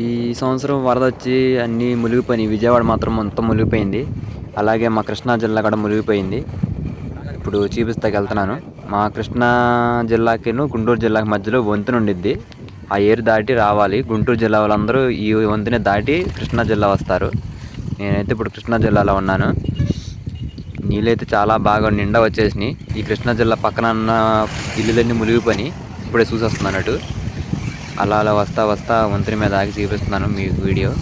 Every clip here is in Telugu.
ఈ సంవత్సరం వరద వచ్చి అన్నీ మునిగిపోయినాయి. విజయవాడ మాత్రం మొత్తం మునిగిపోయింది. అలాగే మా కృష్ణా జిల్లా కూడా మునిగిపోయింది. ఇప్పుడు చూపిస్తాకి వెళ్తున్నాను. మా కృష్ణా జిల్లాకిను గుంటూరు జిల్లాకి మధ్యలో వంతెన ఉండిద్ది. ఆ ఏరు దాటి రావాలి. గుంటూరు జిల్లా వాళ్ళందరూ ఈ వంతెన దాటి కృష్ణా జిల్లా వస్తారు. నేనైతే ఇప్పుడు కృష్ణా జిల్లాలో ఉన్నాను. నీళ్ళైతే చాలా బాగా నిండా వచ్చేసినాయి. ఈ కృష్ణా జిల్లా పక్కన ఉన్న ఇల్లులన్నీ మునిగిపోయి ఇప్పుడే చూసి వస్తున్నాను అటు. అలా అలా వస్తా వస్తా వంతెన మీద ఆగి చూపిస్తున్నాను మీకు వీడియో.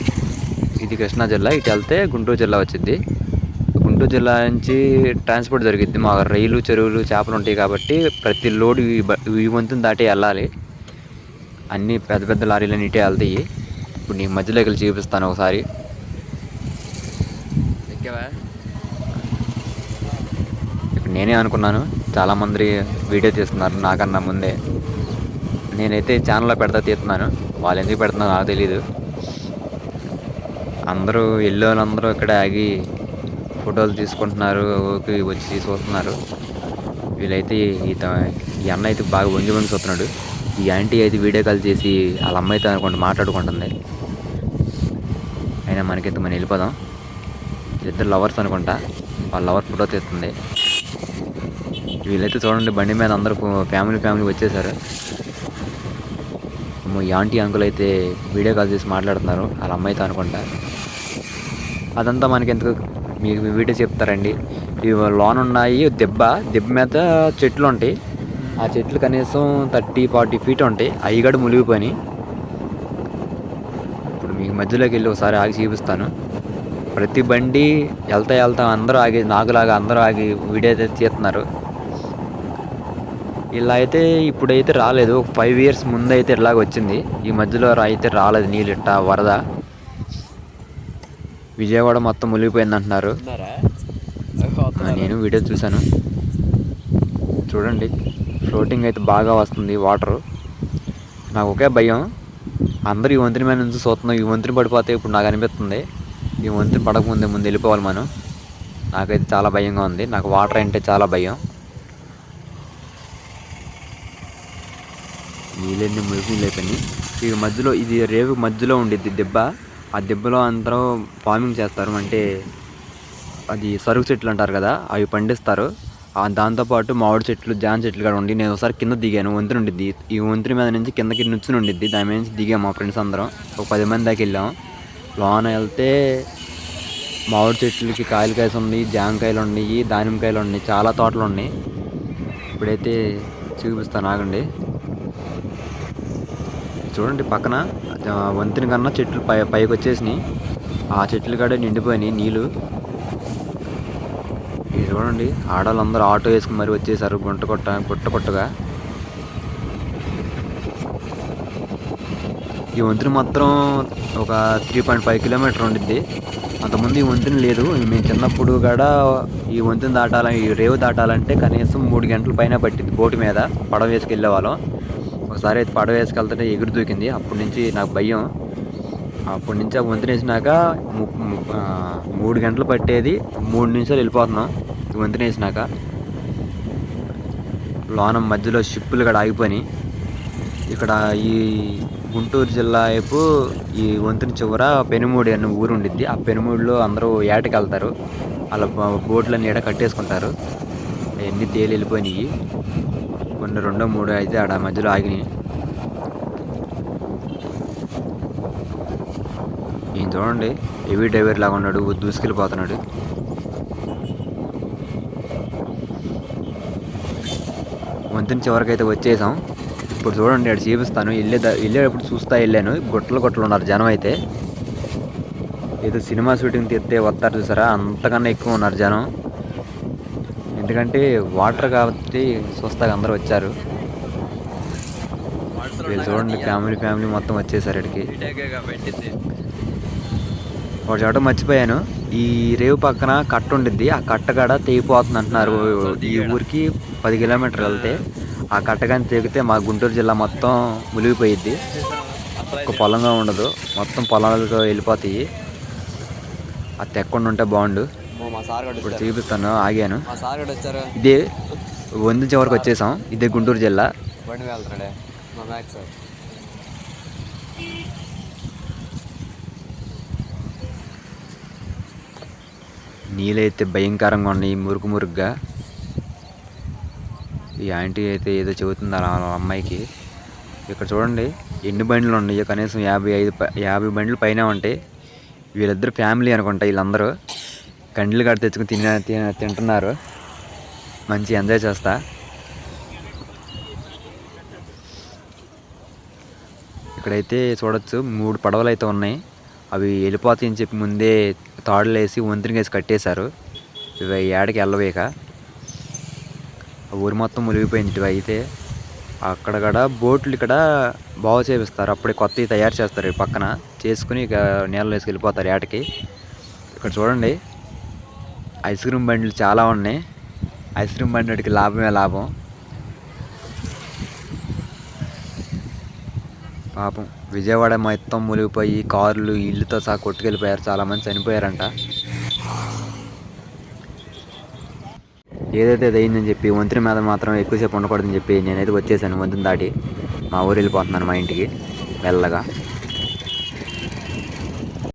ఇది కృష్ణా జిల్లా. ఇటు వెళ్తే గుంటూరు జిల్లా వచ్చింది. గుంటూరు జిల్లా నుంచి ట్రాన్స్పోర్ట్ జరిగిద్ది మా రైలు చెరువులు చేపలు ఉంటాయి కాబట్టి ప్రతి లోడ్ ఈ వంతుని దాటి వెళ్ళాలి. అన్ని పెద్ద పెద్ద లారీలు ఇటే వెళ్తాయి. ఇప్పుడు నీ మధ్యలోకి వెళ్ళి చూపిస్తాను ఒకసారి. ఇప్పుడు నేనే అనుకున్నాను. చాలామంది వీడియో తీస్తున్నారు నాకన్నా ముందే. నేనైతే ఛానల్లో పెడతా తీస్తున్నాను. వాళ్ళు ఎందుకు పెడుతున్నారో నాకు తెలీదు. అందరూ వెళ్ళే వాళ్ళందరూ ఇక్కడ ఆగి ఫోటోలు తీసుకుంటున్నారు ఊరికి వచ్చి చూస్తున్నారు వీళ్ళైతే ఈ త- ఈ అన్న అయితే బాగా వంగి వంగి చూస్తున్నాడు. ఈ ఆంటీ అయితే వీడియో కాల్ చేసి వాళ్ళ అమ్మాయితో అనుకుంటూ మాట్లాడుకుంటుంది. అయినా మనకి మనం వెళ్ళిపోదాం. ఇద్దరు లవర్స్ అనుకుంటా. వాళ్ళ లవర్ ఫోటో తీస్తుంది. వీళ్ళైతే చూడండి బండి మీద అందరూ ఫ్యామిలీ ఫ్యామిలీ వచ్చేసారు. మీ ఆంటీ అంకుల్ అయితే వీడియో కాల్ చేసి మాట్లాడుతున్నారు. వాళ్ళ అమ్మాయితో అనుకుంటా. అదంతా మనకి ఎందుకు మీకు వీడియో చెప్తారండి. ఇవి లోన్ ఉన్నాయి దెబ్బ. దెబ్బ మీద చెట్లు ఉంటాయి. ఆ చెట్లు కనీసం థర్టీ ఫార్టీ ఫీట్ ఉంటాయి. అవి కూడా మునిగిపోయి ఇప్పుడు మీకు మధ్యలోకి వెళ్ళి ఒకసారి ఆగి చూపిస్తాను. ప్రతి బండి వెళ్తా వెళ్తా అందరూ ఆగి నాకులాగా అందరూ ఆగి వీడియో అయితే తీస్తున్నారు. ఇలా అయితే ఇప్పుడైతే రాలేదు. ఒక ఫైవ్ ఇయర్స్ ముందు అయితే ఇలాగ వచ్చింది. ఈ మధ్యలో అయితే రాలేదు. నీళ్ళు ఇట్ట వరద. విజయవాడ మొత్తం మునిగిపోయింది అంటున్నారు. నేను వీడియో చూశాను. చూడండి. ఫ్లోటింగ్ అయితే బాగా వస్తుంది వాటరు. నాకు ఒకే భయం. అందరూ ఈ వంతెన మీద నుంచి చూస్తున్నాం. ఈ వంతెన పడిపోతే ఇప్పుడు నాకు అనిపిస్తుంది. ఈ వంతెన పడకముందే ముందు వెళ్ళిపోవాలి మనం. నాకైతే చాలా భయంగా ఉంది. నాకు వాటర్ అంటే చాలా భయం. నీళ్ళన్నీ మురికి అయిపోయినాయి ఇక మధ్యలో ఇది రేవు మధ్యలో ఉండిద్ది దెబ్బ. ఆ దెబ్బలో అందరూ ఫార్మింగ్ చేస్తారు. అంటే అది సరుకు చెట్లు అంటారు కదా అవి పండిస్తారు. దాంతోపాటు మామిడి చెట్లు జామ చెట్లు కూడా ఉండి నేను ఒకసారి కింద దిగాను. వంతెన ఉండిద్ది. ఈ వంతెన మీద నుంచి కిందకి నుంచుని ఉండిద్ది. దాని మీద నుంచి దిగాం మా ఫ్రెండ్స్ అందరం. ఒక పది మంది దాకా వెళ్ళాం. లోన వెళ్తే మామిడి చెట్లకి కాయలు కాయలు ఉన్నాయి జామకాయలు ఉన్నాయి దానిమ్మకాయలు ఉన్నాయి చాలా తోటలు ఉన్నాయి. ఇప్పుడైతే చూపిస్తాను ఆగండి. చూడండి పక్కన. వంతెన కన్నా చెట్లు పై పైకి వచ్చేసినాయి ఆ చెట్లు కాడే నిండిపోయినాయి నీళ్ళు ఇది చూడండి ఆడవాళ్ళందరూ ఆటో వేసుకుని మరి వచ్చేసారు గుంట కొట్ట గుట్ట కొట్టగా. ఈ వంతెన మాత్రం ఒక త్రీ పాయింట్ ఫైవ్ కిలోమీటర్ ఉండిద్ది. అంతకుముందు ఈ వంతెన లేదు. మేము చిన్నప్పుడు కూడా ఈ వంతెన దాటాలని ఈ రేవు దాటాలంటే కనీసం మూడు గంటల పైన పట్టింది బోటు మీద పడవ వేసుకెళ్ళే వాళ్ళం. ఒకసారి అయితే పడవ వేసుకెళ్తుంటే ఎగురు దూకింది. అప్పటి నుంచి నాకు భయం. అప్పటి నుంచి ఆ వంతెన వేసినాక ము- మూడు గంటలు పట్టేది. మూడు నిమిషాలు వెళ్ళిపోతున్నాం ఈ వంతెన వేసినాక లోనం మధ్యలో షిప్పులు కూడా ఆగిపోయినాయి. ఇక్కడ ఈ గుంటూరు జిల్లా వైపు ఈ వంతెన చివర పెనుమూడి అనే ఊరు ఉండిద్ది. ఆ పెనుమూడిలో అందరూ ఏటకి వెళ్తారు. అలా బోట్లన్నీ ఏడ కట్టేసుకుంటారు. అవన్నీ తేలి వెళ్ళిపోయినాయి. కొన్ని రెండో మూడో అయితే ఆడ మధ్యలో ఆగినాయి. ఈయన చూడండి? హెవీ డ్రైవర్ లాగా ఉన్నాడు దూసుకెళ్ళిపోతున్నాడు వంతెన చివరికైతే వచ్చేసాం. ఇప్పుడు చూడండి అక్కడ చూపిస్తాను. వెళ్ళే వెళ్ళేటప్పుడు చూస్తా వెళ్ళాను. గుట్టలు గుట్టలు ఉన్నారు జనం అయితే. ఏదో సినిమా షూటింగ్ తీస్తే వస్తారు చూసారా? అంతకన్నా ఎక్కువ ఉన్నారు జనం. ఎందుకంటే వాటర్ కాబట్టి చూస్తాగా అందరూ వచ్చారు. వీళ్ళు చూడండి ఫ్యామిలీ ఫ్యామిలీ మొత్తం వచ్చేసారు ఇక్కడికి. ఒక చోట మర్చిపోయాను. ఈ రేవు పక్కన కట్ట ఉండిద్ది. ఆ కట్ట కాడ తెగిపోతుంది అంటున్నారు. ఈ ఊరికి పది కిలోమీటర్లు వెళ్తే ఆ కట్ట కానీ తెగితే మా గుంటూరు జిల్లా మొత్తం ములిగిపోయిద్ది ఒక పొలంగా ఉండదు. మొత్తం పొలాలతో వెళ్ళిపోతాయి. అది తెక్కకుండా ఉంటే బాగుండు. ఇప్పుడు చూపిస్తాను ఆగాను. మా సార్ నుంచి వరకు వచ్చేసాం. ఇదే గుంటూరు జిల్లా. బండి వెళ్తాడే. మా నీళ్ళైతే భయంకరంగా ఉన్నాయి మురుగు మురుగ్గా. ఈ ఆంటీ అయితే ఏదో చెబుతుంది అలా అమ్మాయికి. ఇక్కడ చూడండి ఎన్ని బండ్లు ఉన్నాయి? కనీసం యాభై ఐదు యాభై బండ్లు పైన ఉంటాయి. వీళ్ళిద్దరు ఫ్యామిలీ అనుకుంటా వీళ్ళందరూ. కండ్లు కడ తెచ్చుకుని తిన తిన- తింటున్నారు. మంచి ఎంజాయ్ చేస్తా. ఇక్కడైతే చూడొచ్చు మూడు పడవలు అయితే ఉన్నాయి. అవి వెళ్ళిపోతాయని చెప్పి ముందే తాడులు వేసి వంతెన వేసి కట్టేశారు. ఇవి ఏడకి వెళ్ళవేక. ఆ ఊరు మొత్తం మునిగిపోయింది ఇవి అయితే. అక్కడ కూడా బోట్లు ఇక్కడ బాగు చేపిస్తారు. అప్పుడే కొత్తవి తయారు చేస్తారు పక్కన. చేసుకుని ఇక నీళ్ళు వేసి వెళ్ళిపోతారు ఏటకి. ఇక్కడ చూడండి. ఐస్ క్రీమ్ బండ్లు చాలా ఉన్నాయి. ఐస్ క్రీమ్ బండికి లాభమే లాభం. పాపం విజయవాడ మొత్తం మునిగిపోయి కార్లు ఇల్లుతో సహా కొట్టుకెళ్ళిపోయారు. చాలామంది చనిపోయారంట. ఏదైతే అది అయిందని చెప్పి వంతెన మీద మాత్రం ఎక్కువసేపు ఉండకూడదని చెప్పి నేనైతే వచ్చేసాను. వంతెన దాటి మా ఊరు వెళ్ళిపోతున్నాను మా ఇంటికి మెల్లగా.